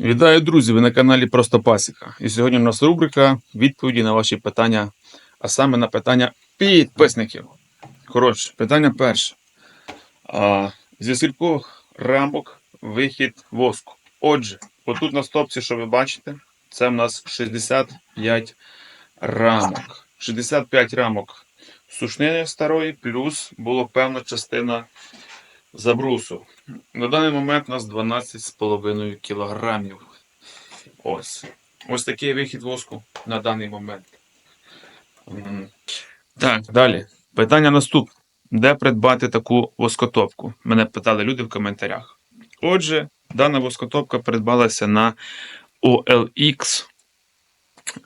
Вітаю, друзі! Ви на каналі Просто Пасіка. І сьогодні у нас рубрика відповіді на ваші питання, а саме на питання підписників. Коротше, питання перше. А, зі скількох рамок вихід воску? Отже, отут на стопці, що ви бачите, це в нас 65 рамок. 65 рамок сушнини старої, плюс була певна частина забрусу. На даний момент у нас 12,5 кілограмів. Ось. Ось такий вихід воску на даний момент. Так, далі. Питання наступне. Де придбати таку воскотопку? Мене питали люди в коментарях. Отже, дана воскотопка придбалася на OLX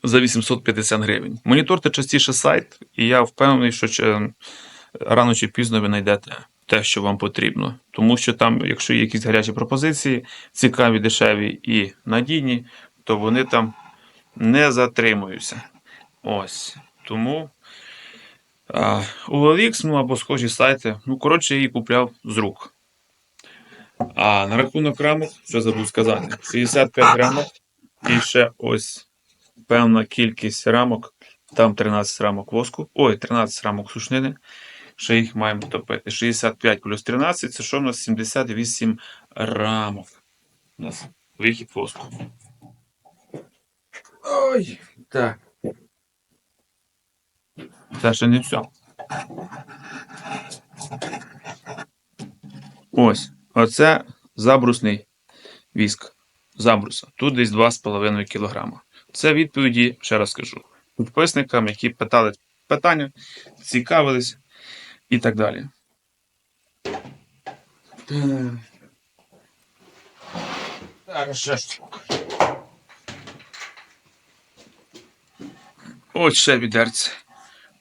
за 850 гривень. Моніторте частіше сайт, і я впевнений, що рано чи пізно ви знайдете те, що вам потрібно. Тому що там, якщо є якісь гарячі пропозиції, цікаві, дешеві і надійні, то вони там не затримуються. Ось. Тому а, OLX, ну або схожі сайти. Ну, коротше, я її купляв з рук. А на рахунок рамок, що забув сказати, 65 рамок і ще ось певна кількість рамок. Там 13 рамок воску, ой, 13 рамок сушнини. Ще їх маємо топити. 65 плюс 13 це що в нас 78 рамок. У нас вихід воску. Ой, так. Це ще не все. Ось. Оце забрусний віск. Забруса. Тут десь 2,5 кг. Це відповіді, ще раз скажу, підписникам, які питали питання, цікавились і так далі. Зараз ще штука. Ось ще відерце.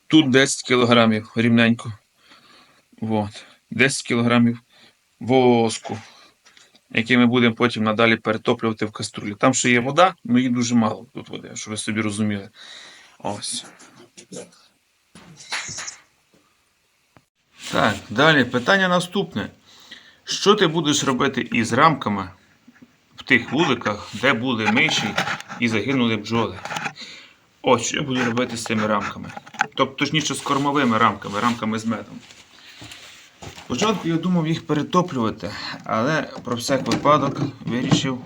Тут 10 кілограмів рівненько. От. 10 кілограмів воску, який ми будемо потім надалі перетоплювати в каструлі. Там ще є вода, але її дуже мало тут води, щоб ви собі розуміли. Ось. Так, далі питання наступне. Що ти будеш робити із рамками в тих вуликах, де були миші і загинули бджоли? Ось що я буду робити з цими рамками. Тобто, точніше, з кормовими рамками, рамками з медом. Спочатку я думав їх перетоплювати, але про всяк випадок вирішив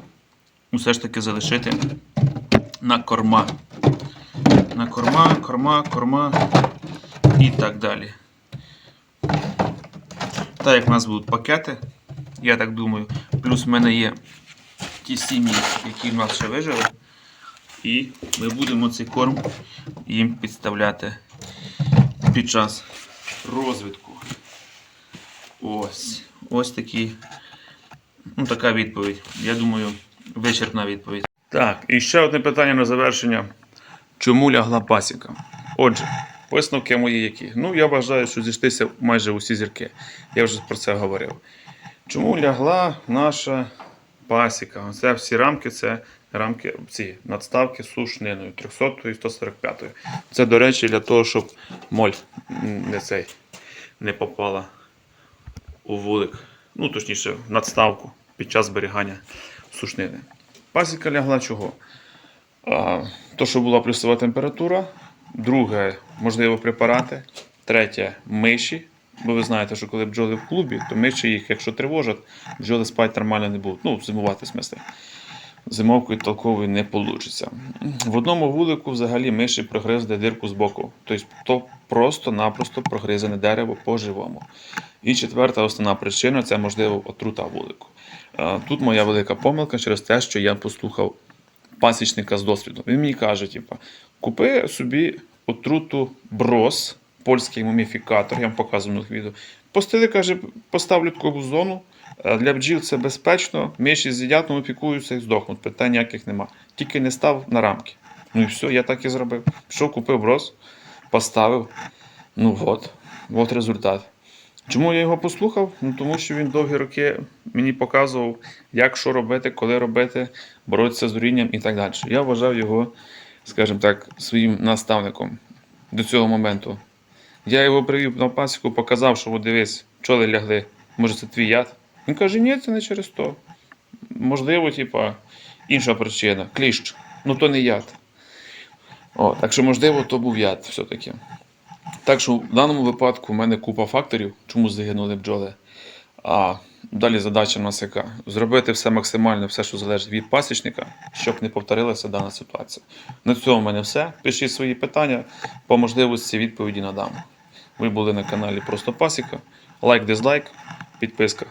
усе ж таки залишити на корма. На корма, корма, корма і так далі. Так як в нас будуть пакети, я так думаю, плюс в мене є ті сім'ї, які в нас ще вижили. І ми будемо цей корм їм підставляти під час розвитку. Ось. Ось такі. Ну, така відповідь. Я думаю, вичерпна відповідь. Так, і ще одне питання на завершення. Чому лягла пасіка? Отже, висновки мої які. Ну, я вважаю, що зійшлися майже усі зірки. Я вже про це говорив. Чому лягла наша пасіка? Оце всі рамки, це рамки, ці надставки сушниною 300 і 145. Це, до речі, для того, щоб моль не цей не попала у вулик, ну точніше, в надставку під час зберігання сушнини. Пасіка лягла чого? А, то, що була плюсова температура. Друге, можливо, препарати. Третє миші. Бо ви знаєте, що коли бджоли в клубі, то миші їх, якщо тривожать, бджоли спати нормально не будуть. Ну, зимувати в смислі. Зимовкою толковою не вийде. В одному вулику взагалі миші прогризли дирку з боку. Тобто то просто-напросто прогризане дерево по-живому. І четверта основна причина це можливо отрута вулику. Е, Тут моя велика помилка через те, що я послухав пасічника з досвіду. Він мені каже: типу, купи собі отруту брос, польський муміфікатор, я вам показував на відео. Постели, каже, поставлю таку зону. Е, Для бджіл це безпечно, миші з'їдять, муміфікуються і здохнуть. Питань ніяких нема. Тільки не став на рамки. Ну і все, я так і зробив. Пішов, купив брос, поставив. Ну от, от результат. Чому я його послухав? Ну, тому що він довгі роки мені показував, як що робити, коли робити, боротися з горінням і так далі. Я вважав його, скажімо так, своїм наставником до цього моменту. Я його привів на пасіку, показав, що дивись, пчоли лягли. Може, це твій яд? Він каже, ні, це не через то. Можливо, типа, Інша причина кліщ. Ну то не яд. О, так що, можливо, то був яд все-таки. Так що в даному випадку в мене купа факторів, чому загинули бджоли. А далі задача в нас яка? Зробити все максимально, все, що залежить від пасічника, щоб не повторилася дана ситуація. На цьому в мене все. Пишіть свої питання, по можливості відповіді надам. Ви були на каналі Просто Пасіка. Лайк, дизлайк, підписка.